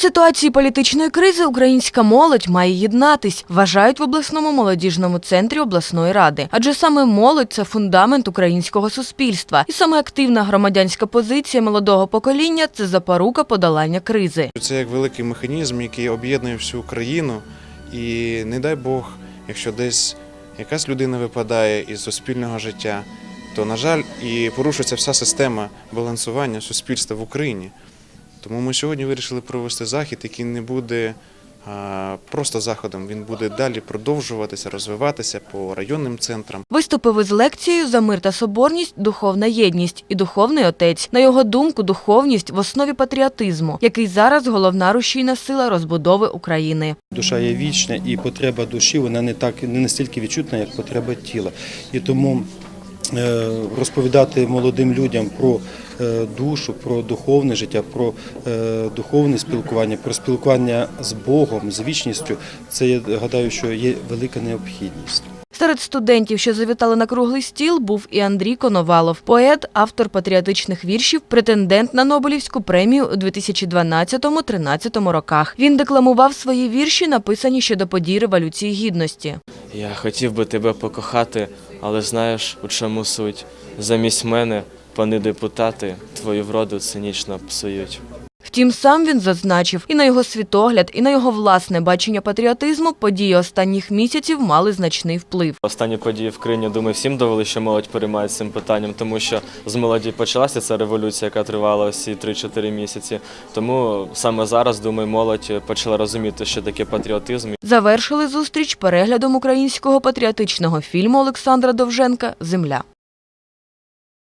ситуації політичної кризи українська молодь має єднатись, вважають в обласному молодіжному центрі обласної ради. Адже саме молодь це фундамент українського суспільства, і саме активна громадянська позиція молодого покоління це запорука подолання кризи. Це як великий механізм, який об'єднує всю країну. І не дай Бог, якщо десь якась людина випадає із суспільного життя, то, на жаль, і порушується вся система балансування суспільства в Україні. Тому ми сьогодні вирішили провести захід, який не буде просто заходом, він буде далі продовжуватися, розвиватися по районним центрам. Виступив із лекцією за мир та соборність, духовна єдність і духовний отець. На його думку, духовність в основі патріотизму, який зараз головна рушійна сила розбудови України. Душа є вічна, і потреба душі вона не так не настільки відчутна, як потреба тіла. І тому розповідати молодим людям про е, душу, про духовне життя, про е, духовне спілкування, про спілкування з Богом, з вічністю, це я гадаю, що є велика необхідність. Серед студентів, що завітали на круглий стіл, був і Андрій Коновалов, поет, автор патріотичних віршів, претендент на Нобелівську премію у 2012-13 роках. Він декламував свої вірші, написані щодо подій Революції Гідності. Я хотів би тебе покохати, але знаєш, у чому суть? Замість мене, пани депутати, твою вроду цинічно псують. Втім, сам він зазначив, і на його світогляд, і на його власне бачення патріотизму події останніх місяців мали значний вплив. Останні події в країні, думаю, всім довели, що молодь переймається цим питанням, тому що з молоді почалася ця революція, яка тривала всі 3-4 місяці. Тому саме зараз, думаю, молодь почала розуміти, що таке патріотизм. Завершили зустріч переглядом українського патріотичного фільму Олександра Довженка Земля.